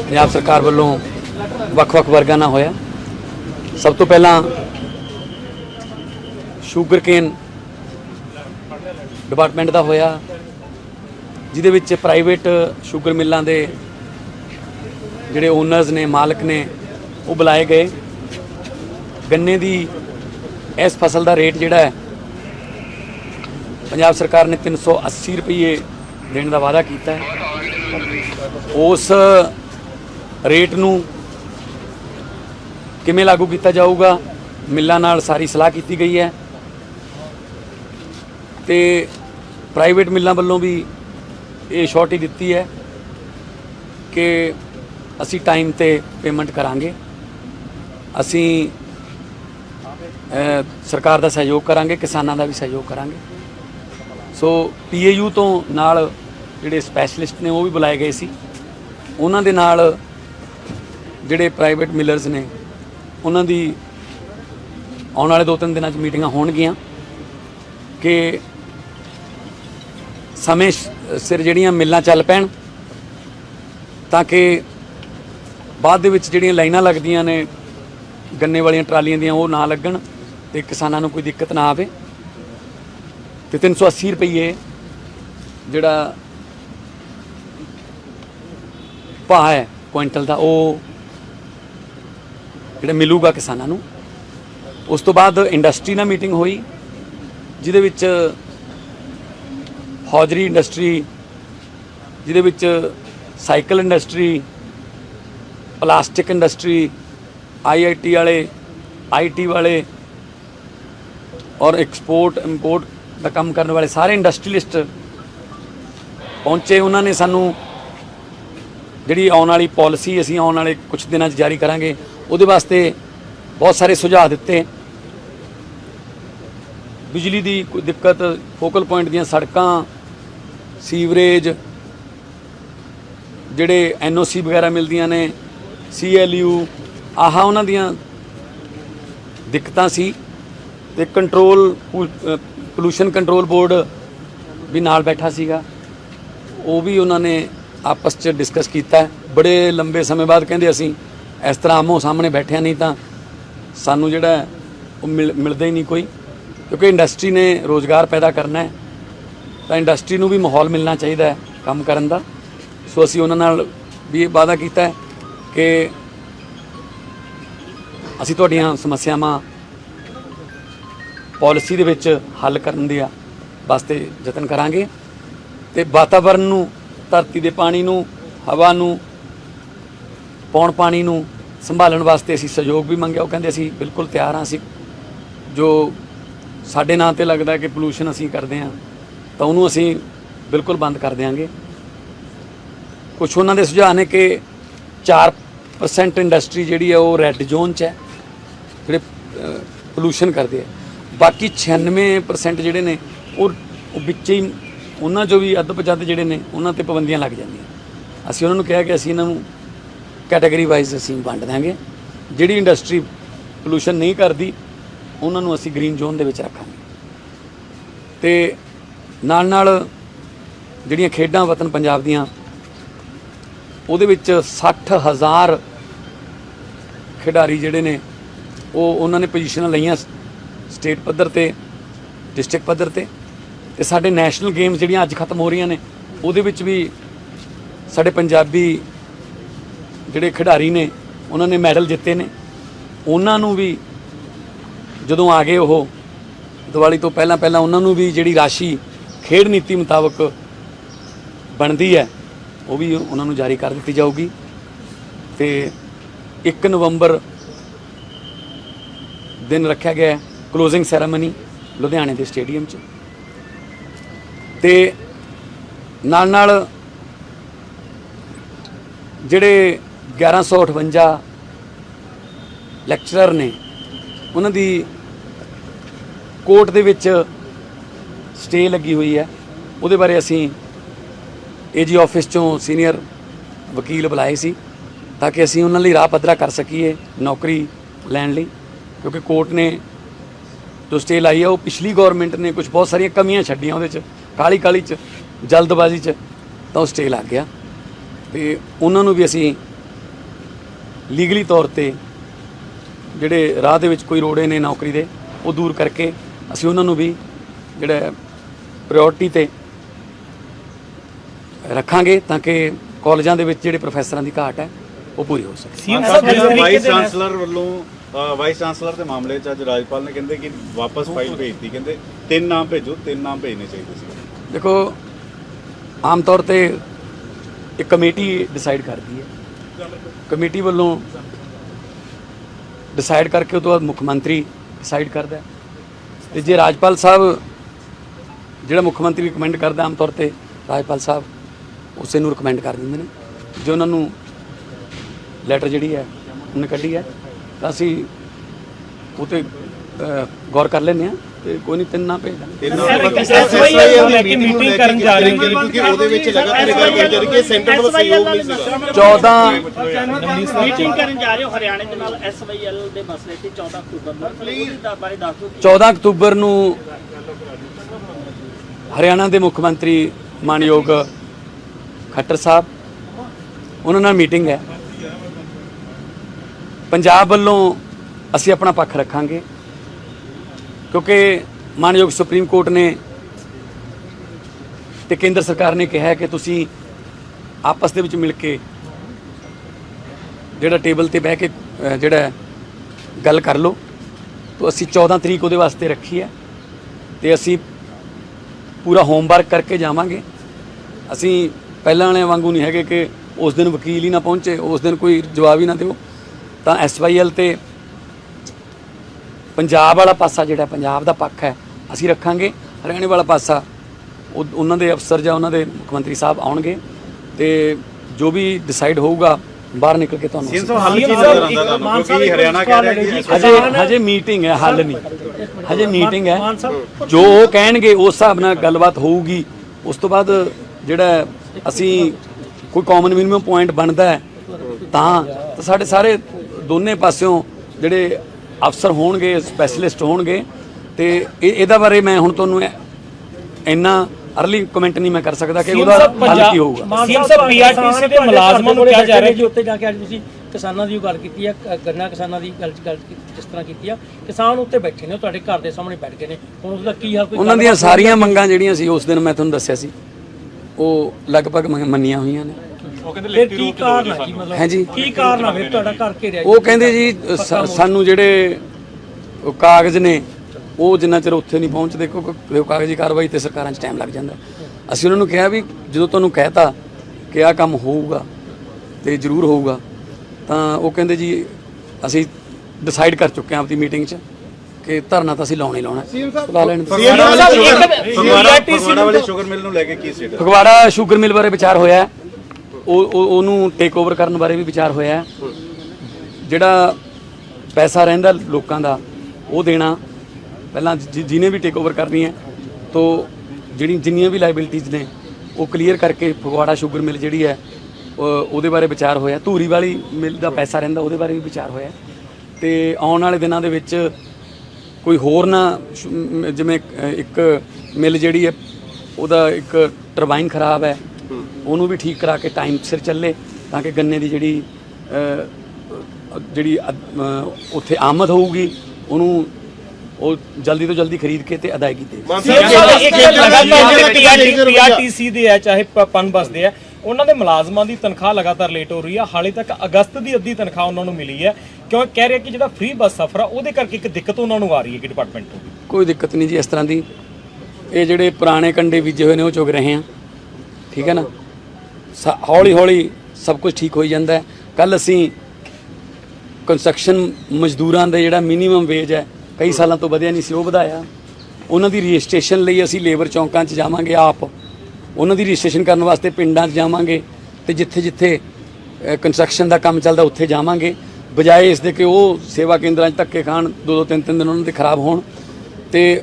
ਪੰਜਾਬ ਸਰਕਾਰ ਵੱਲੋਂ ਵੱਖ-ਵੱਖ ਵਰਗਾਂ ਨਾਲ ਹੋਇਆ। ਸਭ ਤੋਂ ਪਹਿਲਾਂ ਸ਼ੂਗਰਕੇਨ ਡਿਪਾਰਟਮੈਂਟ ਦਾ ਹੋਇਆ, ਜਿਹਦੇ ਵਿੱਚ ਪ੍ਰਾਈਵੇਟ ਸ਼ੂਗਰ ਮਿੱਲਾਂ ਦੇ ਜਿਹੜੇ ਓਨਰਸ ਨੇ, ਮਾਲਕ ਨੇ, ਉਹ ਬੁਲਾਏ ਗਏ। ਗੰਨੇ ਦੀ ਇਸ ਫਸਲ ਦਾ ਰੇਟ ਜਿਹੜਾ ਹੈ, ਪੰਜਾਬ ਸਰਕਾਰ ਨੇ 380 ਰੁਪਏ ਦੇਣ ਦਾ ਵਾਅਦਾ ਕੀਤਾ ਹੈ। ਉਸ ਰੇਟ ਨੂੰ ਕਿਵੇਂ ਲਾਗੂ ਕੀਤਾ ਜਾਊਗਾ? ਮਿੱਲਾਂ ਨਾਲ ਸਾਰੀ ਸਲਾਹ ਕੀਤੀ ਗਈ ਹੈ। ਤੇ ਪ੍ਰਾਈਵੇਟ ਮਿੱਲਾਂ ਵੱਲੋਂ ਵੀ ਇਹ ਸ਼ੋਰਟੀ ਦਿੱਤੀ ਹੈ ਕਿ ਅਸੀਂ ਟਾਈਮ ਤੇ ਪੇਮੈਂਟ ਕਰਾਂਗੇ। ਅਸੀਂ ਸਰਕਾਰ ਦਾ ਸਹਿਯੋਗ ਕਰਾਂਗੇ, ਕਿਸਾਨਾਂ ਦਾ ਵੀ ਸਹਿਯੋਗ ਕਰਾਂਗੇ। ਸੋ ਪੀਏਯੂ ਤੋਂ ਨਾਲ ਜਿਹੜੇ ਸਪੈਸ਼ਲਿਸਟ ਨੇ ਉਹ ਵੀ ਬੁਲਾਏ ਗਏ ਸੀ। ਉਹਨਾਂ ਦੇ ਨਾਲ ਜਿਹੜੇ ਪ੍ਰਾਈਵੇਟ ਮਿਲਰਸ ਨੇ, ਉਹਨਾਂ ਦੀ ਆਉਣ ਵਾਲੇ ਦੋ ਤਿੰਨ ਦਿਨਾਂ 'ਚ ਮੀਟਿੰਗਾਂ ਹੋਣਗੀਆਂ ਕਿ ਸਮੇਂ ਸਿਰ ਜਿਹੜੀਆਂ ਮਿੱਲਾਂ ਚੱਲ ਪੈਣ ਤਾਂ ਕਿ ਬਾਅਦ ਦੇ ਵਿੱਚ ਜਿਹੜੀਆਂ ਲਾਈਨਾਂ ਲੱਗਦੀਆਂ ਨੇ, ਗੰਨੇ ਵਾਲੀਆਂ ਟਰਾਲੀਆਂ ਦੀਆਂ ਉਹ ਨਾ ਲੱਗਣ ਤੇ ਕਿਸਾਨਾਂ ਨੂੰ ਕੋਈ ਦਿੱਕਤ ਨਾ ਆਵੇ। ਤੇ 380 ਰੁਪਏ ਜਿਹੜਾ ਭਾਅ ਹੈ, ਕੁਇੰਟਲ ਦਾ, ਉਹ ਜਿਹੜਾ ਮਿਲੂਗਾ ਕਿਸਾਨਾਂ ਨੂੰ। ਉਸ ਤੋਂ ਬਾਅਦ ਇੰਡਸਟਰੀ ਨਾਲ ਮੀਟਿੰਗ ਹੋਈ, ਜਿਹਦੇ ਵਿੱਚ ਹੌਜਰੀ ਇੰਡਸਟਰੀ ਜਿਹਦੇ ਵਿੱਚ cycle industry plastic industry IIT ਵਾਲੇ ਆਈਟੀ ਵਾਲੇ ਔਰ ਐਕਸਪੋਰਟ ਇੰਪੋਰਟ ਦਾ ਕੰਮ ਕਰਨ ਵਾਲੇ ਸਾਰੇ ਇੰਡਸਟਰੀਲਿਸਟ ਪਹੁੰਚੇ। ਉਹਨਾਂ ਨੇ ਸਾਨੂੰ ਜਿਹੜੀ ਆਉਣ ਵਾਲੀ ਪਾਲਿਸੀ ਅਸੀਂ ਆਉਣ ਵਾਲੇ ਕੁਝ ਦਿਨਾਂ 'ਚ ਜਾਰੀ ਕਰਾਂਗੇ। ਉਹਦੇ ਵਾਸਤੇ ਬਹੁਤ ਸਾਰੇ ਸੁਝਾਅ ਦਿੱਤੇ। ਬਿਜਲੀ ਦੀ ਕੋਈ ਦਿੱਕਤ, ਫੋਕਲ ਪੁਆਇੰਟ ਦੀਆਂ ਸੜਕਾਂ, ਸੀਵਰੇਜ, ਜਿਹੜੇ ਐਨਓਸੀ ਵਗੈਰਾ ਮਿਲਦੀਆਂ ਨੇ, ਸੀਐਲਯੂ, ਆਹਾ ਉਹਨਾਂ ਦੀਆਂ ਦਿੱਕਤਾਂ ਸੀ ਤੇ ਕੰਟਰੋਲ ਪੋਲੂਸ਼ਨ ਕੰਟਰੋਲ ਬੋਰਡ ਵੀ ਨਾਲ ਬੈਠਾ ਸੀਗਾ। ਉਹ ਵੀ ਉਹਨਾਂ ਨੇ ਆਪਸ 'ਚ ਡਿਸਕਸ ਕੀਤਾ। ਬੜੇ ਲੰਬੇ ਸਮੇਂ ਬਾਅਦ ਕਹਿੰਦੇ ਅਸੀਂ ਇਸ ਤਰ੍ਹਾਂ ਆਮੋ ਸਾਹਮਣੇ ਬੈਠਿਆ ਨਹੀਂ ਤਾਂ ਸਾਨੂੰ ਜਿਹੜਾ ਉਹ ਮਿਲ- ਮਿਲਦਾ ਹੀ ਨਹੀਂ ਕੋਈ। ਕਿਉਂਕਿ ਇੰਡਸਟਰੀ ਨੇ ਰੋਜ਼ਗਾਰ ਪੈਦਾ ਕਰਨਾ ਹੈ, ਤਾਂ ਇੰਡਸਟਰੀ ਨੂੰ ਵੀ ਮਾਹੌਲ ਮਿਲਣਾ ਚਾਹੀਦਾ ਹੈ ਕੰਮ ਕਰਨ ਦਾ। ਸੋ ਅਸੀਂ ਉਹਨਾਂ ਨਾਲ ਵੀ ਇਹ ਵਾਅਦਾ ਕੀਤਾ ਹੈ ਕਿ ਅਸੀਂ ਤੁਹਾਡੀਆਂ ਸਮੱਸਿਆਵਾਂ ਪਾਲਿਸੀ ਦੇ ਵਿੱਚ ਹੱਲ ਕਰਨ ਦੀ ਵਾਸਤੇ ਯਤਨ ਕਰਾਂਗੇ ਤੇ ਵਾਤਾਵਰਣ ਨੂੰ, ਧਰਤੀ ਦੇ ਪਾਣੀ ਨੂੰ, ਹਵਾ ਨੂੰ ਪੌਣ ਪਾਣੀ ਨੂੰ ਸੰਭਾਲਣ ਵਾਸਤੇ ਅਸੀਂ ਸਹਿਯੋਗ ਵੀ ਮੰਗਿਆ। ਉਹ ਕਹਿੰਦੇ ਅਸੀਂ ਬਿਲਕੁਲ ਤਿਆਰ ਹਾਂ, ਅਸੀਂ ਜੋ ਸਾਡੇ ਨਾਂ ਤੇ ਲੱਗਦਾ ਕਿ ਪੋਲੂਸ਼ਨ ਅਸੀਂ ਕਰਦੇ ਹਾਂ, ਤਾਂ ਉਹਨੂੰ ਅਸੀਂ ਬਿਲਕੁਲ ਬੰਦ ਕਰ ਦਿਆਂਗੇ। ਕੁਝ ਉਹਨਾਂ ਦੇ ਸੁਝਾਅ ਨੇ ਕਿ 4% ਇੰਡਸਟਰੀ ਜਿਹੜੀ ਹੈ ਉਹ ਰੈੱਡ ਜ਼ੋਨ 'ਚ ਹੈ, ਜਿਹੜੇ ਪੋਲੂਸ਼ਨ ਕਰਦੇ ਆ। ਬਾਕੀ 96% ਜਿਹੜੇ ਨੇ, ਉਹ ਉਹ ਵਿੱਚ ਹੀ ਉਹਨਾਂ ਚੋਂ ਵੀ ਅੱਧ ਪਚੱਧ ਜਿਹੜੇ ਨੇ, ਉਹਨਾਂ ਤੇ ਪਾਬੰਦੀਆਂ ਲੱਗ ਜਾਂਦੀਆਂ। ਅਸੀਂ ਉਹਨਾਂ ਨੂੰ ਕਿਹਾ ਕਿ ਅਸੀਂ ਇਹਨਾਂ ਨੂੰ ਕੈਟਾਗਰੀ ਵਾਈਜ਼ ਅਸੀਂ ਵੰਡ ਦਾਂਗੇ ਜਿਹੜੀ ਇੰਡਸਟਰੀ ਪੋਲੂਸ਼ਨ ਨਹੀਂ ਕਰਦੀ, ਉਹਨਾਂ ਨੂੰ ਅਸੀਂ ਗ੍ਰੀਨ ਜ਼ੋਨ ਦੇ ਵਿੱਚ ਰੱਖਾਂਗੇ। ਤੇ ਨਾਲ ਨਾਲ ਜਿਹੜੀਆਂ ਖੇਡਾਂ ਵਤਨ ਪੰਜਾਬ ਦੀਆਂ, ਉਹਦੇ ਵਿੱਚ 60000 ਖਿਡਾਰੀ ਜਿਹੜੇ ਨੇ, ਉਹ ਉਹਨਾਂ ਨੇ ਪੋਜੀਸ਼ਨਾਂ ਲਈਆਂ ਸਟੇਟ ਪੱਧਰ ਤੇ ਡਿਸਟ੍ਰਿਕਟ ਪੱਧਰ ਤੇ। ਤੇ ਸਾਡੇ ਨੈਸ਼ਨਲ ਗੇਮਸ ਜਿਹੜੀਆਂ ਅੱਜ ਖਤਮ ਹੋ ਰਹੀਆਂ ਨੇ, ਉਹਦੇ ਵਿੱਚ ਵੀ ਸਾਡੇ ਪੰਜਾਬੀ ਜਿਹੜੇ ਖਿਡਾਰੀ ਨੇ, ਉਹਨਾਂ ਨੇ ਮੈਡਲ ਜਿੱਤੇ ਨੇ। ਉਹਨਾਂ ਨੂੰ ਵੀ ਜਦੋਂ ਆ ਗਏ ਉਹ, ਦੀਵਾਲੀ ਤੋਂ ਪਹਿਲਾਂ ਪਹਿਲਾਂ ਉਹਨਾਂ ਨੂੰ ਵੀ ਜਿਹੜੀ ਰਾਸ਼ੀ ਖੇਡ ਨੀਤੀ ਮੁਤਾਬਕ ਬਣਦੀ ਹੈ, ਉਹ ਵੀ ਉਹਨਾਂ ਨੂੰ ਜਾਰੀ ਕਰ ਦਿੱਤੀ ਜਾਊਗੀ। ਤੇ 1 ਨਵੰਬਰ ਦਿਨ ਰੱਖਿਆ ਗਿਆ ਕਲੋਜ਼ਿੰਗ ਸੈਰੇਮਨੀ ਲੁਧਿਆਣੇ ਦੇ ਸਟੇਡੀਅਮ 'ਚ। ਤੇ ਨਾਲ ਨਾਲ ਜਿਹੜੇ 1158 ਲੈਕਚਰਰ ਨੇ ਉਹਨਾਂ ਦੀ ਕੋਰਟ ਦੇ ਵਿੱਚ ਸਟੇ ਲੱਗੀ ਹੋਈ ਹੈ। ਉਹਦੇ ਬਾਰੇ ਅਸੀਂ ਏਜੀ ਆਫਿਸ ਚੋਂ ਸੀਨੀਅਰ ਵਕੀਲ ਬੁਲਾਏ ਸੀ ਤਾਂ ਕਿ ਅਸੀਂ ਉਹਨਾਂ ਲਈ ਰਾਹ ਪੱਧਰਾ ਕਰ ਸਕੀਏ ਨੌਕਰੀ ਲੈਣ ਲਈ, ਕਿਉਂਕਿ ਕੋਰਟ ਨੇ ਜੋ ਸਟੇ ਲਾਈ ਹੈ, ਉਹ ਪਿਛਲੀ ਗਵਰਨਮੈਂਟ ਨੇ ਕੁਝ ਬਹੁਤ ਸਾਰੀਆਂ ਕਮੀਆਂ ਛੱਡੀਆਂ ਉਹਦੇ ਚ ਕਾਲੀ ਕਾਲੀ ਚ, ਜਲਦਬਾਜ਼ੀ ਚ ਤਾਂ ਉਹ ਸਟੇ ਲੱਗ ਗਿਆ। ਤੇ ਉਹਨਾਂ ਨੂੰ ਵੀ ਅਸੀਂ ਲੀਗਲੀ ਤੌਰ ਤੇ ਜਿਹੜੇ ਰਾਹ ਦੇ ਵਿੱਚ ਕੋਈ ਰੋੜੇ ਨੇ ਨੌਕਰੀ ਦੇ ਉਹ ਦੂਰ ਕਰਕੇ ਅਸੀਂ ਉਹਨਾਂ ਨੂੰ ਵੀ ਜਿਹੜਾ ਪ੍ਰਾਇੋਰਟੀ ਤੇ ਰੱਖਾਂਗੇ ਤਾਂ ਕਿ ਕਾਲਜਾਂ ਦੇ ਵਿੱਚ ਜਿਹੜੇ ਪ੍ਰੋਫੈਸਰਾਂ ਦੀ ਘਾਟ ਹੈ ਉਹ ਪੂਰੀ ਹੋ ਸਕੇ। ਸੀਐਮ ਸਾਹਿਬ ਵਾਈਸ ਚਾਂਸਲਰ ਵੱਲੋਂ ਵਾਈਸ ਚਾਂਸਲਰ ਦੇ ਮਾਮਲੇ 'ਚ ਅੱਜ ਰਾਜਪਾਲ ਨੇ ਕਹਿੰਦੇ ਕਿ ਵਾਪਸ ਫਾਈਲ ਭੇਜਤੀ ਕਹਿੰਦੇ ਤਿੰਨ ਨਾਮ ਭੇਜੋ ਤਿੰਨ ਨਾਮ ਭੇਜਣੇ ਚਾਹੀਦੇ ਸੀ। ਦੇਖੋ ਆਮ ਤੌਰ ਤੇ ਇੱਕ ਕਮੇਟੀ ਡਿਸਾਈਡ ਕਰਦੀ ਹੈ। ਕਮੇਟੀ ਵੱਲੋਂ ਡਿਸਾਈਡ ਕਰਕੇ ਉਹ ਤੋਂ ਬਾਅਦ ਮੁੱਖ ਮੰਤਰੀ ਡਿਸਾਈਡ ਕਰਦਾ ਤੇ ਜੇ ਰਾਜਪਾਲ ਸਾਹਿਬ ਜਿਹੜਾ ਮੁੱਖ ਮੰਤਰੀ ਰਿਕਮੈਂਡ ਕਰਦਾ ਆਮ ਤੌਰ ਤੇ, ਰਾਜਪਾਲ ਸਾਹਿਬ ਉਸੇ ਨੂੰ ਰਿਕਮੈਂਡ ਕਰ ਦਿੰਦੇ ਨੇ। ਜੇ ਉਹਨਾਂ ਨੂੰ ਲੈਟਰ ਜਿਹੜੀ ਹੈ, ਉਹਨੇ ਕੱਢੀ ਹੈ, ਤਾਂ ਅਸੀਂ ਉਹ ਤੇ ਗੌਰ ਕਰ ਲੈਂਦੇ ਆ ਤੇ ਕੋਈ ਨਹੀਂ ਤਿੰਨ ਨਾ ਭੇਜ ਦਾਂਗੇ ਤਿੰਨ SYL ਨੂੰ ਲੈ ਕੇ ਮੀਟਿੰਗ ਕਰਨ ਜਾ ਰਹੇ ਹੋ ਕਿਉਂਕਿ ਉਹਦੇ ਵਿੱਚ ਲਗਾਤਾਰ ਇਹ ਗੱਲ ਕਰੀ ਜਾ ਰਹੀ ਕਿ ਸੈਂਟਰ ਵੱਲੋਂ ਸਹਿਯੋਗ ਨਹੀਂ ਸੀਗਾ 14 ਮੀਟਿੰਗ ਕਰਨ ਜਾ ਰਹੇ ਹੋ ਹਰਿਆਣੇ ਦੇ ਨਾਲ ਐਸਵਾਈਐਲ ਦੇ ਮਸਲੇ ਤੇ 14 ਅਕਤੂਬਰ ਨੂੰ। ਉਹਦੇ ਦਾ ਬਾਰੇ ਦੱਸ ਦਿਓ 14 ਅਕਤੂਬਰ ਨੂੰ ਹਰਿਆਣਾ ਦੇ ਮੁੱਖ ਮੰਤਰੀ ਮਾਨਯੋਗ ਖੱਟਰ ਸਾਹਿਬ ਉਹਨਾਂ ਨਾਲ ਮੀਟਿੰਗ ਹੈ। ਪੰਜਾਬ ਵੱਲੋਂ ਅਸੀਂ ਆਪਣਾ ਪੱਖ ਰੱਖਾਂਗੇ। ਕਿਉਂਕਿ ਮਾਨਯੋਗ ਸੁਪਰੀਮ ਕੋਰਟ ਨੇ ਤੇ ਕੇਂਦਰ ਸਰਕਾਰ ਨੇ ਕਿਹਾ ਕਿ ਤੁਸੀਂ ਆਪਸ ਦੇ ਵਿੱਚ ਮਿਲ ਕੇ ਜਿਹੜਾ ਟੇਬਲ ਤੇ ਬਹਿ ਕੇ ਜਿਹੜਾ ਗੱਲ ਕਰ ਲਓ। ਤੋ ਅਸੀਂ 14 ਤਰੀਕ ਉਹਦੇ ਵਾਸਤੇ ਰੱਖੀ ਹੈ ਤੇ ਅਸੀਂ ਪੂਰਾ ਹੋਮਵਰਕ ਕਰਕੇ ਜਾਵਾਂਗੇ। ਅਸੀਂ ਪਹਿਲਾਂ ਵਾਲਿਆਂ ਵਾਂਗੂ ਨਹੀਂ ਹੈਗੇ ਕਿ ਉਸ ਦਿਨ ਵਕੀਲ ਹੀ ਨਾ ਪਹੁੰਚੇ, ਉਸ ਦਿਨ ਕੋਈ ਜਵਾਬ ਹੀ ਨਾ ਦਿਓ। ਤਾਂ ਐਸਵਾਈਐਲ ਤੇ ਪੰਜਾਬ ਵਾਲਾ ਪਾਸਾ ਜਿਹੜਾ ਪੰਜਾਬ ਦਾ ਪੱਖ ਹੈ ਅਸੀਂ ਰੱਖਾਂਗੇ। ਹਰਿਆਣੇ ਵਾਲਾ ਪਾਸਾ ਉਹ ਉਹਨਾਂ ਦੇ ਅਫਸਰ ਜਾਂ ਉਹਨਾਂ ਦੇ ਮੁੱਖ ਮੰਤਰੀ ਸਾਹਿਬ ਆਉਣਗੇ ਤੇ ਜੋ ਵੀ ਡਿਸਾਈਡ ਹੋਊਗਾ ਬਾਹਰ ਨਿਕਲ ਕੇ ਤੁਹਾਨੂੰ ਸਾਹਿਬ ਹੱਲ ਕੀ ਨਜ਼ਰ ਆਉਂਦਾ ਕਿਉਂਕਿ ਹਰਿਆਣਾ ਕਹਿ ਰਿਹਾ ਕਿ ਹਜੇ ਹਜੇ ਮੀਟਿੰਗ ਹੈ ਹੱਲ ਨਹੀਂ। ਹਜੇ ਮੀਟਿੰਗ ਹੈ। ਜੋ ਉਹ ਕਹਿਣਗੇ ਉਸ ਹਿਸਾਬ ਨਾਲ ਗੱਲਬਾਤ ਹੋਊਗੀ। ਉਸ ਤੋਂ ਬਾਅਦ ਜਿਹੜਾ ਅਸੀਂ ਕੋਈ ਕਾਮਨ ਮਿਨੀਮਮ ਪੁਆਇੰਟ ਬਣਦਾ ਹੈ ਤਾਂ ਸਾਡੇ ਸਾਰੇ ਦੋਨੇ ਪਾਸਿਓਂ ਜਿਹੜੇ ਅਫਸਰ ਹੋਣਗੇ ਸਪੈਸ਼ਲਿਸਟ ਹੋਣਗੇ ਤੇ ਇਹ ਇਹਦਾ ਬਾਰੇ ਮੈਂ ਹੁਣ ਤੁਹਾਨੂੰ ਇੰਨਾ ਅਰਲੀ ਕਮੈਂਟ ਨਹੀਂ ਮੈਂ ਕਰ ਸਕਦਾ ਕਿ ਉਹਦਾ ਹੱਲ ਕੀ ਹੋਊਗਾ। ਸੀਐਮ ਸਾਹਿਬ ਪੀਆਰਟੀਸੀ ਦੇ ਮੁਲਾਜ਼ਮਾਂ ਨੂੰ ਕਿਹਾ ਜਾ ਰਿਹਾ ਕਿ ਉੱਤੇ ਜਾ ਕੇ ਅੱਜ ਤੁਸੀਂ ਕਿਸਾਨਾਂ ਦੀ ਗੱਲ ਕੀਤੀ ਹੈ ਕ- ਗੰਨਾ ਕਿਸਾਨਾਂ ਦੀ ਗੱਲ ਗੱਲ ਜਿਸ ਤਰ੍ਹਾਂ ਕੀਤੀ ਆ ਕਿਸਾਨ ਉੱਤੇ ਬੈਠੇ ਨੇ ਤੁਹਾਡੇ ਘਰ ਦੇ ਸਾਹਮਣੇ ਬੈਠ ਗਏ ਨੇ। ਹੁਣ ਉਸ ਦਾ ਕੀ ਹਾਲ ਕੋਈ ਉਹਨਾਂ ਦੀਆਂ ਸਾਰੀਆਂ ਮੰਗਾਂ ਜਿਹੜੀਆਂ ਸੀ ਉਸ ਦਿਨ ਮੈਂ ਤੁਹਾਨੂੰ ਦੱਸਿਆ ਸੀ ਉਹ ਲਗਭਗ ਮੰਨ- ਮੰਨੀਆਂ ਹੋਈਆਂ ਨੇ। ਫਿਰ ਕੀ ਕਾਰਨ ਹੈ ਜੀ ਮਤਲਬ ਹੈ ਜੀ ਕੀ ਕਾਰਨ ਆ ਫਿਰ ਤੁਹਾਡਾ ਘਰ ਘੇਰਿਆ ਉਹ ਕਹਿੰਦੇ ਜੀ ਸਾ- ਸਾਨੂੰ ਜਿਹੜੇ ਉਹ ਕਾਗਜ਼ ਨੇ ਉਹ ਜਿੰਨਾ ਚਿਰ ਉੱਥੇ ਨਹੀਂ ਪਹੁੰਚਦੇ ਕਿਉਂਕਿ ਉਹ ਕਾਗਜ਼ੀ ਕਾਰਵਾਈ ਤੇ ਸਰਕਾਰਾਂ 'ਚ ਟਾਈਮ ਲੱਗ ਜਾਂਦਾ। ਅਸੀਂ ਉਹਨਾਂ ਨੂੰ ਕਿਹਾ ਵੀ ਜਦੋਂ ਤੁਹਾਨੂੰ ਕਹਿਤਾ ਕਿ ਆਹ ਕੰਮ ਹੋਊਗਾ ਤੇ ਜ਼ਰੂਰ ਹੋਊਗਾ ਤਾਂ ਉਹ ਕਹਿੰਦੇ ਜੀ ਅਸੀਂ ਡਿਸਾਈਡ ਕਰ ਚੁੱਕੇ ਹਾਂ ਆਪਣੀ ਮੀਟਿੰਗ 'ਚ ਕਿ ਧਰਨਾ ਤਾਂ ਅਸੀਂ ਲਾਉਣਾ ਹੀ ਲਾਉਣਾ। ਲਾ ਲੈਣ ਦਿਓ। ਫਗਵਾੜਾ ਵਾਲੀ ਸ਼ੂਗਰ ਮਿਲ ਨੂੰ ਲੈ ਕੇ ਕੀ ਸਟੇਟਸ ਫਗਵਾੜਾ ਸ਼ੂਗਰ ਮਿਲ ਬਾਰੇ ਵਿਚਾਰ ਹੋਇਆ। ਹੈ। ਉਹ ਉਹਨੂੰ ਟੇਕ ਓਵਰ ਕਰਨ ਬਾਰੇ ਵੀ ਵਿਚਾਰ ਹੋਇਆ ਹੈ। ਜਿਹੜਾ ਪੈਸਾ ਰਹਿੰਦਾ ਲੋਕਾਂ ਦਾ, ਉਹ ਦੇਣਾ ਪਹਿਲਾਂ ਜਿ- ਜਿਹਨੇ ਵੀ ਟੇਕ ਓਵਰ ਕਰਨੀ ਹੈ, ਤੋਂ ਜਿਹੜੀ ਜਿੰਨੀਆਂ ਵੀ ਲਾਇਬਿਲਟੀਜ਼ ਨੇ, ਉਹ ਕਲੀਅਰ ਕਰਕੇ ਫਗਵਾੜਾ ਸ਼ੂਗਰ ਮਿਲ ਜਿਹੜੀ ਹੈ ਉਹਦੇ ਬਾਰੇ ਵਿਚਾਰ ਹੋਇਆ ਧੂਰੀ ਵਾਲੀ ਮਿਲ ਦਾ ਪੈਸਾ ਰਹਿੰਦਾ, ਉਹਦੇ ਬਾਰੇ ਵੀ ਵਿਚਾਰ ਹੋਇਆ ਤੇ ਆਉਣ ਵਾਲੇ ਦਿਨਾਂ ਦੇ ਵਿੱਚ ਕੋਈ ਹੋਰ ਨਾ ਸ਼ੁ- ਜਿਵੇਂ ਇੱਕ ਮਿਲ ਜਿਹੜੀ ਹੈ, ਉਹਦਾ ਇੱਕ ਟਰਬਾਈਨ ਖਰਾਬ ਹੈ। ਉਹਨੂੰ ਵੀ ਠੀਕ ਕਰਾ ਕੇ ਟਾਈਮ ਸਿਰ ਚੱਲੇ ਤਾਂ ਕਿ ਗੰਨੇ ਦੀ ਜਿਹੜੀ ਜਿਹੜੀ ਉੱਥੇ ਆਮਦ ਹੋਊਗੀ ਉਹਨੂੰ ਉਹ ਜਲਦੀ ਤੋਂ ਜਲਦੀ ਖਰੀਦ ਕੇ ਤੇ ਅਦਾਇਗੀ ਦੇ ਪੀਆਰਟੀਸੀ ਦੇ ਆ ਚਾਹੇ ਪਨ ਬਸਦੇ ਆ ਉਹਨਾਂ ਦੇ ਮੁਲਾਜ਼ਮਾਂ ਦੀ ਤਨਖਾਹ ਲਗਾਤਾਰ ਲੇਟ ਹੋ ਰਹੀ ਆ। ਹਾਲੇ ਤੱਕ ਅਗਸਤ ਦੀ ਅੱਧੀ ਤਨਖਾਹ ਉਹਨਾਂ ਨੂੰ ਮਿਲੀ ਹੈ ਕਿਉਂ ਕਹਿ ਰਿਹਾ ਕਿ ਜਿਹੜਾ ਫ੍ਰੀ ਬੱਸ ਸਫ਼ਰ ਆ ਉਹਦੇ ਕਰਕੇ ਇੱਕ ਦਿੱਕਤ ਉਹਨਾਂ ਨੂੰ ਆ ਰਹੀ ਹੈ ਕਿ ਡਿਪਾਰਟਮੈਂਟ ਤੋਂ ਕੋਈ ਦਿੱਕਤ ਨਹੀਂ ਜੀ ਇਸ ਤਰ੍ਹਾਂ ਦੀ। ਇਹ ਜਿਹੜੇ ਪੁਰਾਣੇ ਕੰਡੇ ਬੀਜੇ ਹੋਏ ਨੇ ਉਹ ਚੁਗ ਰਹੇ ਆ। ਠੀਕ ਹੈ ਨਾ? ਹੌਲੀ ਹੌਲੀ ਸਭ ਕੁਝ ਠੀਕ ਹੋਈ ਜਾਂਦਾ ਹੈ। ਕੱਲ ਅਸੀਂ ਕੰਸਟਰਕਸ਼ਨ ਮਜ਼ਦੂਰਾਂ ਦਾ ਜਿਹੜਾ ਮਿਨੀਮਮ ਵੇਜ ਹੈ, ਕਈ ਸਾਲਾਂ ਤੋਂ ਵਧਿਆ ਨਹੀਂ ਸੀ, ਉਹ ਵਧਾਇਆ। ਉਹਨਾਂ ਦੀ ਰਜਿਸਟ੍ਰੇਸ਼ਨ ਲਈ ਅਸੀਂ ਲੇਬਰ ਚੌਂਕਾਂ 'ਚ ਜਾਵਾਂਗੇ ਆਪ। ਉਹਨਾਂ ਦੀ ਰਜਿਸਟ੍ਰੇਸ਼ਨ ਕਰਨ ਵਾਸਤੇ ਪਿੰਡਾਂ 'ਚ ਜਾਵਾਂਗੇ ਤੇ ਜਿੱਥੇ ਜਿੱਥੇ ਕੰਸਟਰਕਸ਼ਨ ਦਾ ਕੰਮ ਚੱਲਦਾ ਉੱਥੇ ਜਾਵਾਂਗੇ। ਬਜਾਏ ਇਸ ਦੇ ਕਿ ਉਹ ਸੇਵਾ ਕੇਂਦਰਾਂ 'ਚ ਧੱਕੇ ਖਾਣ ਦੋ ਦੋ ਤਿੰਨ ਤਿੰਨ ਦਿਨ ਉਹਨਾਂ ਦੇ ਖਰਾਬ ਹੋਣ। ਤੇ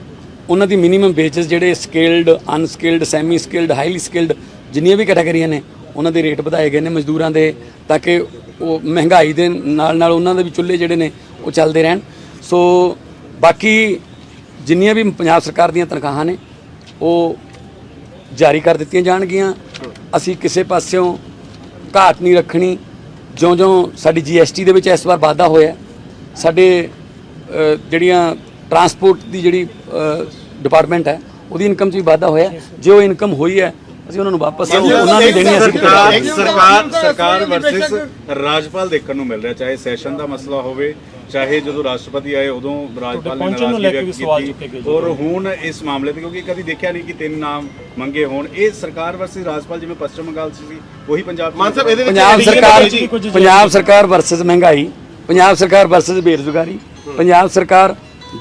ਉਹਨਾਂ ਦੀ ਮਿਨੀਮਮ ਵੇਜਸ ਜਿਹੜੇ skilled unskilled semi skilled highly skilled ਜਿੰਨੀਆਂ ਵੀ ਕੈਟਾਗਰੀਆਂ ਨੇ, ਉਹਨਾਂ ਦੇ ਰੇਟ ਵਧਾਏ ਗਏ ਨੇ ਮਜ਼ਦੂਰਾਂ ਦੇ, ਤਾਂ ਕਿ ਉਹ ਮਹਿੰਗਾਈ ਦੇ ਨਾਲ ਨਾਲ ਉਹਨਾਂ ਦੇ ਵੀ ਚੁੱਲ੍ਹੇ ਜਿਹੜੇ ਨੇ, ਉਹ ਚੱਲਦੇ ਰਹਿਣ। ਸੋ ਬਾਕੀ ਜਿੰਨੀਆਂ ਵੀ ਪੰਜਾਬ ਸਰਕਾਰ ਦੀਆਂ ਤਨਖਾਹਾਂ ਨੇ, ਉਹ ਜਾਰੀ ਕਰ ਦਿੱਤੀਆਂ ਜਾਣਗੀਆਂ। ਅਸੀਂ ਕਿਸੇ ਪਾਸਿਓਂ ਘਾਟ ਨਹੀਂ ਰੱਖਣੀ। ਜਿਉਂ-ਜਿਉਂ ਸਾਡੀ ਜੀਐਸਟੀ ਦੇ ਵਿੱਚ ਇਸ ਵਾਰ ਵਾਧਾ ਹੋਇਆ ਸਾਡੇ ਜਿਹੜੀਆਂ ਟਰਾਂਸਪੋਰਟ ਦੀ ਜਿਹੜੀ ਡਿਪਾਰਟਮੈਂਟ ਹੈ, ਉਹਦੀ ਇਨਕਮ 'ਚ ਵੀ ਵਾਧਾ ਹੋਇਆ ਜੇ ਉਹ ਇਨਕਮ ਹੋਈ ਹੈ ਅਸੀਂ ਉਹਨਾਂ ਨੂੰ ਵਾਪਸ ਉਹਨਾਂ ਨੂੰ ਦੇਣੀ ਅਸੀਂ ਸਰਕਾਰ। ਸਰਕਾਰ ਸਰਕਾਰ ਵਰਸਸ ਰਾਜਪਾਲ ਦੇਖਣ ਨੂੰ ਮਿਲ ਰਿਹਾ ਚਾਹੇ ਸੈਸ਼ਨ ਦਾ ਮਸਲਾ ਹੋਵੇ ਚਾਹੇ ਜਦੋਂ ਰਾਸ਼ਟਰਪਤੀ ਆਏ ਉਦੋਂ ਰਾਜਪਾਲ ਨੇ ਨਾਰਾਜ਼ਗੀ ਲੈ ਕੇ ਵੀ ਵਿਅਕਤ ਸਵਾਲ ਚੁੱਕੇ ਗਏ ਕੀਤੀ। ਔਰ ਹੁਣ ਇਸ ਮਾਮਲੇ ਤੇ ਕਿਉਂਕਿ ਕਦੀ ਦੇਖਿਆ ਨਹੀਂ ਕਿ ਤਿੰਨ ਨਾਮ ਮੰਗੇ ਹੋਣ। ਇਹ ਸਰਕਾਰ ਵਰਸਸ ਰਾਜਪਾਲ ਜਿਵੇਂ ਪੱਛਮ ਬੰਗਾਲ ਸੀ ਉਹੀ ਪੰਜਾਬ ਮਾਨ ਸਾਹਿਬ ਇਹਦੇ ਵਿੱਚ ਪੰਜਾਬ ਸਰਕਾਰ ਪੰਜਾਬ ਸਰਕਾਰ ਵਰਸਸ ਮਹਿੰਗਾਈ ਪੰਜਾਬ ਸਰਕਾਰ ਵਰਸਸ ਬੇਰੁਜ਼ਗਾਰੀ ਪੰਜਾਬ ਸਰਕਾਰ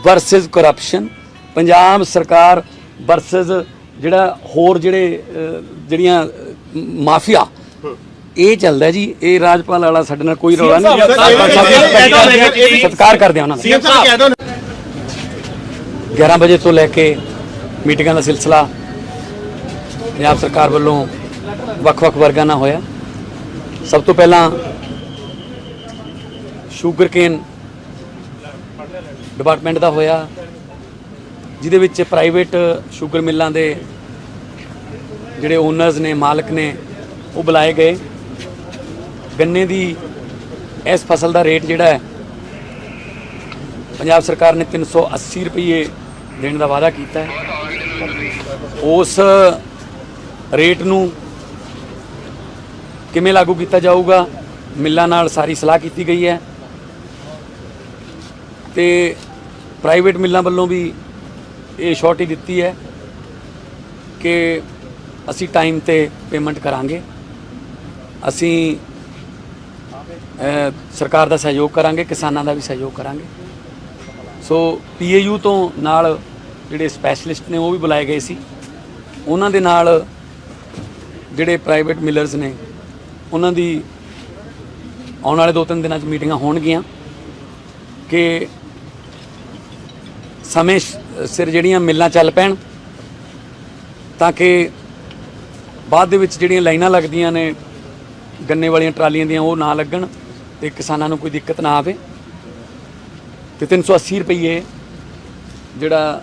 ਵਰਸਸ ਕਰਪਸ਼ਨ ਪੰਜਾਬ ਸਰਕਾਰ ਵਰਸਸ ਜਿਹੜਾ ਹੋਰ ਜਿਹੜੇ ਜਿਹੜੀਆਂ ਮਾਫੀਆ ਇਹ ਚੱਲਦਾ ਜੀ ਇਹ ਰਾਜਪਾਲ ਵਾਲਾ ਸਾਡੇ ਨਾਲ ਕੋਈ ਰੌਲਾ ਨਹੀਂ। ਸਤਿਕਾਰ ਕਰਦੇ ਆ ਉਹਨਾਂ ਦੋ 11 ਵਜੇ ਤੋਂ ਲੈ ਕੇ ਮੀਟਿੰਗਾਂ ਦਾ ਸਿਲਸਿਲਾ ਪੰਜਾਬ ਸਰਕਾਰ ਵੱਲੋਂ ਵੱਖ-ਵੱਖ ਵਰਗਾਂ ਨਾਲ ਹੋਇਆ। ਸਭ ਤੋਂ ਪਹਿਲਾਂ ਸ਼ੂਗਰ ਕੇਨ ਡਿਪਾਰਟਮੈਂਟ ਦਾ ਹੋਇਆ। ਜਿਹਦੇ ਵਿੱਚ ਪ੍ਰਾਈਵੇਟ ਸ਼ੂਗਰ ਮਿੱਲਾਂ ਦੇ ਜਿਹੜੇ ਓਨਰਸ ਨੇ, ਮਾਲਕ ਨੇ, ਉਹ ਬੁਲਾਏ ਗਏ। ਗੰਨੇ ਦੀ ਇਸ ਫਸਲ ਦਾ ਰੇਟ ਜਿਹੜਾ ਹੈ, ਪੰਜਾਬ ਸਰਕਾਰ ਨੇ 380 ਰੁਪਏ ਦੇਣ ਦਾ ਵਾਅਦਾ ਕੀਤਾ ਹੈ। ਉਸ ਰੇਟ ਨੂੰ ਕਿਵੇਂ ਲਾਗੂ ਕੀਤਾ ਜਾਊਗਾ? ਮਿੱਲਾਂ ਨਾਲ ਸਾਰੀ ਸਲਾਹ ਕੀਤੀ ਗਈ ਹੈ। ਤੇ ਪ੍ਰਾਈਵੇਟ ਮਿੱਲਾਂ ਵੱਲੋਂ ਵੀ ਇਹ ਸ਼ੋਰਟੀ ਦਿੱਤੀ ਹੈ ਕਿ ਅਸੀਂ ਟਾਈਮ ਤੇ ਪੇਮੈਂਟ ਕਰਾਂਗੇ। ਅਸੀਂ ਸਰਕਾਰ ਦਾ ਸਹਿਯੋਗ ਕਰਾਂਗੇ, ਕਿਸਾਨਾਂ ਦਾ ਵੀ ਸਹਿਯੋਗ ਕਰਾਂਗੇ। ਸੋ ਪੀਏਯੂ ਤੋਂ ਨਾਲ ਜਿਹੜੇ ਸਪੈਸ਼ਲਿਸਟ ਨੇ ਉਹ ਵੀ ਬੁਲਾਏ ਗਏ ਸੀ। ਉਹਨਾਂ ਦੇ ਨਾਲ ਜਿਹੜੇ ਪ੍ਰਾਈਵੇਟ ਮਿਲਰਸ ਨੇ, ਉਹਨਾਂ ਦੀ ਆਉਣ ਵਾਲੇ ਦੋ ਤਿੰਨ ਦਿਨਾਂ 'ਚ ਮੀਟਿੰਗਾਂ ਹੋਣਗੀਆਂ ਕਿ ਸਮੇਂ ਸਿਰ ਜਿਹੜੀਆਂ ਮਿੱਲਾਂ ਚੱਲ ਪੈਣ, ਤਾਂ ਕਿ ਬਾਅਦ ਦੇ ਵਿੱਚ ਜਿਹੜੀਆਂ ਲਾਈਨਾਂ ਲੱਗਦੀਆਂ ਨੇ, ਗੰਨੇ ਵਾਲੀਆਂ ਟਰਾਲੀਆਂ ਦੀਆਂ ਉਹ ਨਾ ਲੱਗਣ ਤੇ ਕਿਸਾਨਾਂ ਨੂੰ ਕੋਈ ਦਿੱਕਤ ਨਾ ਆਵੇ। ਤੇ 380 ਰੁਪਏ ਜਿਹੜਾ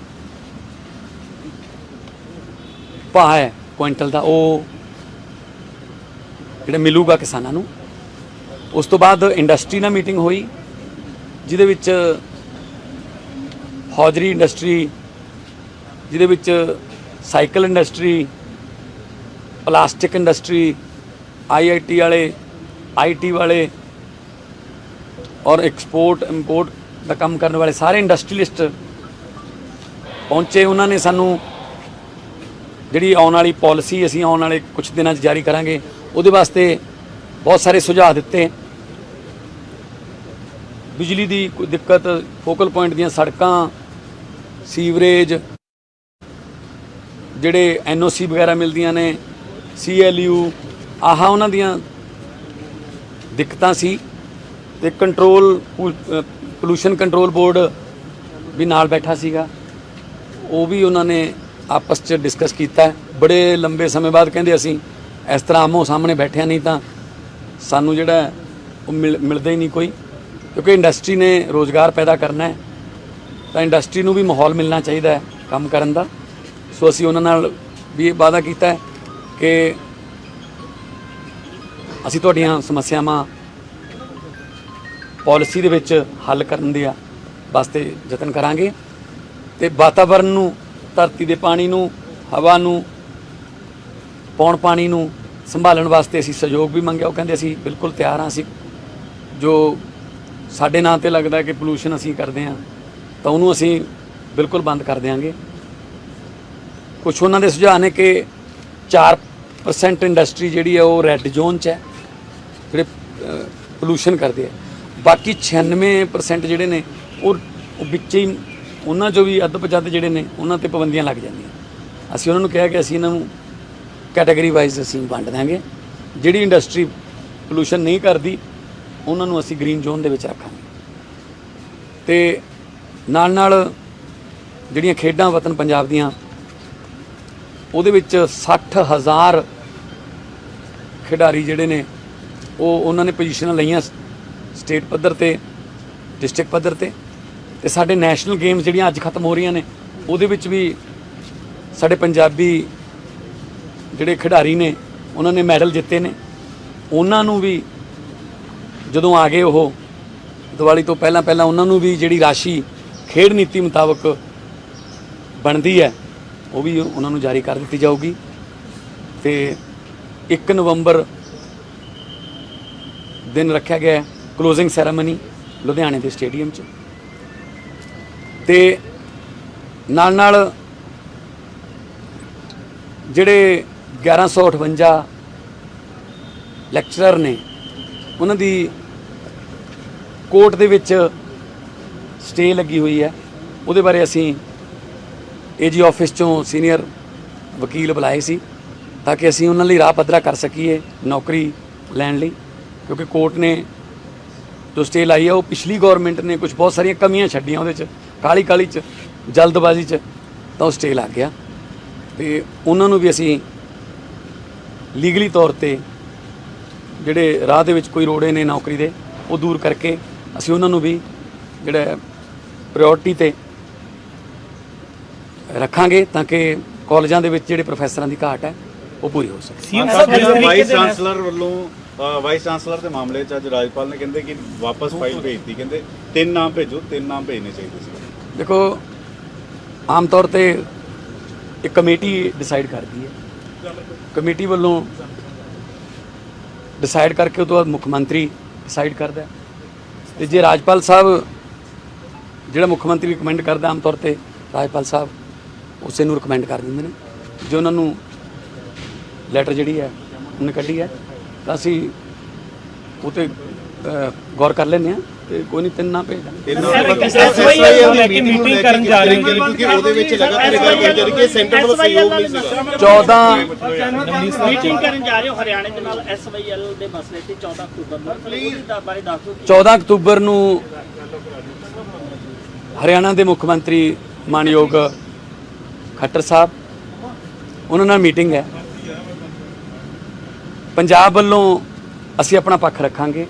ਭਾਅ ਹੈ ਕੁਇੰਟਲ ਦਾ, ਉਹ ਜਿਹੜਾ ਮਿਲੂਗਾ ਕਿਸਾਨਾਂ ਨੂੰ। ਉਸ ਤੋਂ ਬਾਅਦ ਇੰਡਸਟਰੀ ਨਾਲ ਮੀਟਿੰਗ ਹੋਈ, ਜਿਹਦੇ ਵਿੱਚ ਹੌਜਰੀ ਇੰਡਸਟਰੀ, ਜਿਹਦੇ ਵਿੱਚ cycle industry, plastic industry IIT ਵਾਲੇ ਆਈਟੀ ਵਾਲੇ, ਔਰ ਐਕਸਪੋਰਟ ਇੰਪੋਰਟ ਦਾ ਕੰਮ ਕਰਨ ਵਾਲੇ ਸਾਰੇ ਇੰਡਸਟਰੀਲਿਸਟ ਪਹੁੰਚੇ। ਉਹਨਾਂ ਨੇ ਸਾਨੂੰ ਜਿਹੜੀ ਆਉਣ ਵਾਲੀ ਪਾਲਿਸੀ ਅਸੀਂ ਆਉਣ ਵਾਲੇ ਕੁਝ ਦਿਨਾਂ 'ਚ ਜਾਰੀ ਕਰਾਂਗੇ, ਉਹਦੇ ਵਾਸਤੇ ਬਹੁਤ ਸਾਰੇ ਸੁਝਾਅ ਦਿੱਤੇ। ਬਿਜਲੀ ਦੀ ਕੋਈ ਦਿੱਕਤ ਫੋਕਲ ਪੁਆਇੰਟ ਦੀਆਂ ਸੜਕਾਂ ਸੀਵਰੇਜ, ਜਿਹੜੇ ਐਨਓਸੀ ਵਗੈਰਾ ਮਿਲਦੀਆਂ ਨੇ, ਸੀਐਲਯੂ, ਆਹਾ ਉਹਨਾਂ ਦੀਆਂ ਦਿੱਕਤਾਂ ਸੀ ਤੇ ਕੰਟਰੋਲ ਪੋਲੂਸ਼ਨ ਕੰਟਰੋਲ ਬੋਰਡ ਵੀ ਨਾਲ ਬੈਠਾ ਸੀਗਾ। ਉਹ ਵੀ ਉਹਨਾਂ ਨੇ ਆਪਸ 'ਚ ਡਿਸਕਸ ਕੀਤਾ। ਬੜੇ ਲੰਬੇ ਸਮੇਂ ਬਾਅਦ ਕਹਿੰਦੇ ਅਸੀਂ, ਇਸ ਤਰ੍ਹਾਂ ਆਮੋ ਸਾਹਮਣੇ ਬੈਠਿਆ ਨਹੀਂ ਤਾਂ ਸਾਨੂੰ ਜਿਹੜਾ ਉਹ ਮਿਲ- ਮਿਲਦਾ ਹੀ ਨਹੀਂ ਕੋਈ, ਕਿਉਂਕਿ ਇੰਡਸਟਰੀ ਨੇ ਰੋਜ਼ਗਾਰ ਪੈਦਾ ਕਰਨਾ ਹੈ। ਤਾਂ ਇੰਡਸਟਰੀ ਨੂੰ ਵੀ ਮਾਹੌਲ ਮਿਲਣਾ ਚਾਹੀਦਾ ਹੈ ਕੰਮ ਕਰਨ ਦਾ। ਸੋ ਅਸੀਂ ਉਹਨਾਂ ਨਾਲ ਵੀ ਇਹ ਵਾਅਦਾ ਕੀਤਾ ਹੈ ਕਿ ਅਸੀਂ ਤੁਹਾਡੀਆਂ ਸਮੱਸਿਆਵਾਂ ਪਾਲਿਸੀ ਦੇ ਵਿੱਚ ਹੱਲ ਕਰਨ ਦੇ ਆ ਵਾਸਤੇ ਯਤਨ ਕਰਾਂਗੇ ਤੇ ਵਾਤਾਵਰਣ ਨੂੰ, ਧਰਤੀ ਦੇ ਪਾਣੀ ਨੂੰ, ਹਵਾ ਨੂੰ, ਪੌਣ ਪਾਣੀ ਨੂੰ ਸੰਭਾਲਣ ਵਾਸਤੇ ਅਸੀਂ ਸਹਿਯੋਗ ਵੀ ਮੰਗਿਆ। ਉਹ ਕਹਿੰਦੇ ਅਸੀਂ ਬਿਲਕੁਲ ਤਿਆਰ ਹਾਂ, ਅਸੀਂ ਜੋ ਸਾਡੇ ਨਾਂ ਤੇ ਲੱਗਦਾ ਕਿ ਪੋਲੂਸ਼ਨ ਅਸੀਂ ਕਰਦੇ ਹਾਂ ਤਾਂ ਉਹਨੂੰ ਅਸੀਂ ਬਿਲਕੁਲ ਬੰਦ ਕਰ ਦਿਆਂਗੇ। ਕੁਝ ਉਹਨਾਂ ਦੇ ਸੁਝਾਅ ਨੇ ਕਿ 4% ਇੰਡਸਟਰੀ ਜਿਹੜੀ ਹੈ ਉਹ ਰੈੱਡ ਜ਼ੋਨ 'ਚ ਹੈ, ਜਿਹੜੇ ਪੋਲੂਸ਼ਨ ਕਰਦੇ ਆ। ਬਾਕੀ 96% ਜਿਹੜੇ ਨੇ, ਉਹ ਵਿੱਚ ਹੀ ਉਹਨਾਂ 'ਚੋਂ ਵੀ ਅੱਧ ਪਚੱਧ ਜਿਹੜੇ ਨੇ, ਉਹਨਾਂ ਤੇ ਪਾਬੰਦੀਆਂ ਲੱਗ ਜਾਂਦੀਆਂ। ਅਸੀਂ ਉਹਨਾਂ ਨੂੰ ਕਿਹਾ ਕਿ ਅਸੀਂ ਇਹਨਾਂ ਨੂੰ ਕੈਟਾਗਰੀ ਵਾਈਜ਼ ਅਸੀਂ ਵੰਡ ਦਾਂਗੇ ਜਿਹੜੀ ਇੰਡਸਟਰੀ ਪੋਲੂਸ਼ਨ ਨਹੀਂ ਕਰਦੀ, ਉਹਨਾਂ ਨੂੰ ਅਸੀਂ ਗ੍ਰੀਨ ਜ਼ੋਨ ਦੇ ਵਿੱਚ ਰੱਖਾਂਗੇ। ਤੇ ਨਾਲ ਨਾਲ ਜਿਹੜੀਆਂ ਖੇਡਾਂ ਵਤਨ ਪੰਜਾਬ ਦੀਆਂ, ਉਹਦੇ ਵਿੱਚ 60000 ਖਿਡਾਰੀ ਜਿਹੜੇ ਨੇ, ਉਹ ਉਹਨਾਂ ਨੇ ਪੋਜੀਸ਼ਨਾਂ ਲਈਆਂ ਸਟੇਟ ਪੱਧਰ ਤੇ ਡਿਸਟ੍ਰਿਕਟ ਪੱਧਰ ਤੇ। ਤੇ ਸਾਡੇ ਨੈਸ਼ਨਲ ਗੇਮਸ ਜਿਹੜੀਆਂ ਅੱਜ ਖਤਮ ਹੋ ਰਹੀਆਂ ਨੇ, ਉਹਦੇ ਵਿੱਚ ਵੀ ਸਾਡੇ ਪੰਜਾਬੀ ਜਿਹੜੇ ਖਿਡਾਰੀ ਨੇ, ਉਹਨਾਂ ਨੇ ਮੈਡਲ ਜਿੱਤੇ ਨੇ। ਉਹਨਾਂ ਨੂੰ ਵੀ ਜਦੋਂ ਆ ਗਏ ਉਹ, ਦੀਵਾਲੀ ਤੋਂ ਪਹਿਲਾਂ ਪਹਿਲਾਂ ਉਹਨਾਂ ਨੂੰ ਵੀ ਜਿਹੜੀ ਰਾਸ਼ੀ ਖੇਡ ਨੀਤੀ ਮੁਤਾਬਕ ਬਣਦੀ ਹੈ, ਉਹ ਵੀ ਉਹਨਾਂ ਨੂੰ ਜਾਰੀ ਕਰ ਦਿੱਤੀ ਜਾਊਗੀ। ਤੇ 1 ਨਵੰਬਰ ਦਿਨ ਰੱਖਿਆ ਗਿਆ ਕਲੋਜ਼ਿੰਗ ਸੈਰੇਮਨੀ ਲੁਧਿਆਣੇ ਦੇ ਸਟੇਡੀਅਮ 'ਚ। ਤੇ ਨਾਲ ਨਾਲ ਜਿਹੜੇ 1158 ਲੈਕਚਰਰ ਨੇ, ਉਹਨਾਂ ਦੀ ਕੋਰਟ ਦੇ ਵਿੱਚ ਸਟੇ ਲੱਗੀ ਹੋਈ ਹੈ। ਉਹਦੇ ਬਾਰੇ ਅਸੀਂ ਏਜੀ ਆਫਿਸ ਚੋਂ ਸੀਨੀਅਰ ਵਕੀਲ ਬੁਲਾਏ ਸੀ ਤਾਂ ਕਿ ਅਸੀਂ ਉਹਨਾਂ ਲਈ ਰਾਹ ਪੱਧਰਾ ਕਰ ਸਕੀਏ ਨੌਕਰੀ ਲੈਣ ਲਈ, ਕਿਉਂਕਿ ਕੋਰਟ ਨੇ ਜੋ ਸਟੇ ਲਾਈ ਹੈ, ਉਹ ਪਿਛਲੀ ਗਵਰਨਮੈਂਟ ਨੇ ਕੁਝ ਬਹੁਤ ਸਾਰੀਆਂ ਕਮੀਆਂ ਛੱਡੀਆਂ ਉਹਦੇ ਚ ਕਾਲੀ ਕਾਲੀ ਚ, ਜਲਦਬਾਜ਼ੀ ਚ, ਤਾਂ ਉਹ ਸਟੇ ਲੱਗ ਗਿਆ। ਤੇ ਉਹਨਾਂ ਨੂੰ ਵੀ ਅਸੀਂ ਲੀਗਲੀ ਤੌਰ ਤੇ ਜਿਹੜੇ ਰਾਹ ਦੇ ਵਿੱਚ ਕੋਈ ਰੋੜੇ ਨੇ ਨੌਕਰੀ ਦੇ, ਉਹ ਦੂਰ ਕਰਕੇ ਅਸੀਂ ਉਹਨਾਂ ਨੂੰ ਵੀ ਜਿਹੜਾ ਪ੍ਰਾਇੋਰਟੀ ਤੇ ਰੱਖਾਂਗੇ ਤਾਂ ਕਿ ਕਾਲਜਾਂ ਦੇ ਵਿੱਚ ਜਿਹੜੇ ਪ੍ਰੋਫੈਸਰਾਂ ਦੀ ਘਾਟ ਹੈ ਉਹ ਪੂਰੀ ਹੋ ਸਕੇ। ਸੀਐਮ ਸਾਹਿਬ ਵਾਈਸ ਚਾਂਸਲਰ ਵੱਲੋਂ ਵਾਈਸ ਚਾਂਸਲਰ ਦੇ ਮਾਮਲੇ 'ਚ ਅੱਜ ਰਾਜਪਾਲ ਨੇ ਕਹਿੰਦੇ ਕਿ ਵਾਪਸ ਫਾਈਲ ਭੇਜਤੀ। ਕਹਿੰਦੇ ਤਿੰਨ ਨਾਮ ਭੇਜੋ ਤਿੰਨ ਨਾਮ ਭੇਜਣੇ ਚਾਹੀਦੇ ਸੀ। ਦੇਖੋ ਆਮ ਤੌਰ ਤੇ ਇੱਕ ਕਮੇਟੀ ਡਿਸਾਈਡ ਕਰਦੀ ਹੈ। ਕਮੇਟੀ ਵੱਲੋਂ ਡਿਸਾਈਡ ਕਰਕੇ ਉਹ ਤੋਂ ਬਾਅਦ ਮੁੱਖ ਮੰਤਰੀ ਡਿਸਾਈਡ ਕਰਦਾ। ਤੇ ਜੇ ਰਾਜਪਾਲ ਸਾਹਿਬ ਜਿਹੜਾ ਮੁੱਖ ਮੰਤਰੀ ਰਿਕਮੈਂਡ ਕਰਦਾ ਆਮ ਤੌਰ ਤੇ ਰਾਜਪਾਲ ਸਾਹਿਬ ਉਸੇ ਨੂੰ ਰਿਕਮੈਂਡ ਕਰ ਦਿੰਦੇ ਨੇ। ਜੋ ਉਹਨਾਂ ਨੂੰ ਲੈਟਰ ਜਿਹੜੀ ਹੈ ਉਹਨੇ ਕੱਢੀ ਹੈ ਤਾਂ ਅਸੀਂ ਉਹ ਤੇ ਗੌਰ ਕਰ ਲੈਂਦੇ ਹਾਂ ਤੇ ਕੋਈ ਨਹੀਂ ਤਿੰਨ ਨਾ ਭੇਜ ਦਾਂਗੇ। ਤਿੰਨ SYL ਨੂੰ ਲੈ ਕੇ ਮੀਟਿੰਗ ਕਰਨ ਜਾ ਰਹੇ ਨੇ ਕਿਉਂਕਿ ਉਹਦੇ ਵਿੱਚ ਲਗਾਤਾਰ ਇਹ ਗੱਲ ਕਹੀ ਜਾ ਰਹੀ ਕਿ ਸੈਂਟਰ ਵੱਲੋਂ ਸਹਿਯੋਗ ਨਹੀਂ ਸੀਗਾ 14 ਮੀਟਿੰਗ ਕਰਨ ਜਾ ਰਹੇ ਹੋ ਹਰਿਆਣੇ ਦੇ ਨਾਲ ਐਸਵਾਈਐਲ ਦੇ ਮਸਲੇ ਤੇ 14 ਅਕਤੂਬਰ ਨੂੰ। ਪਲੀਜ਼ ਦਾ ਬਾਰੇ ਦੱਸ ਦਿਓ। 14 ਅਕਤੂਬਰ ਨੂੰ ਹਰਿਆਣਾ ਦੇ ਮੁੱਖ ਮੰਤਰੀ ਮਾਨਯੋਗ ਖੱਟਰ ਸਾਹਿਬ, ਉਹਨਾਂ ਨਾਲ ਮੀਟਿੰਗ ਹੈ। ਪੰਜਾਬ ਵੱਲੋਂ ਅਸੀਂ ਆਪਣਾ ਪੱਖ ਰੱਖਾਂਗੇ।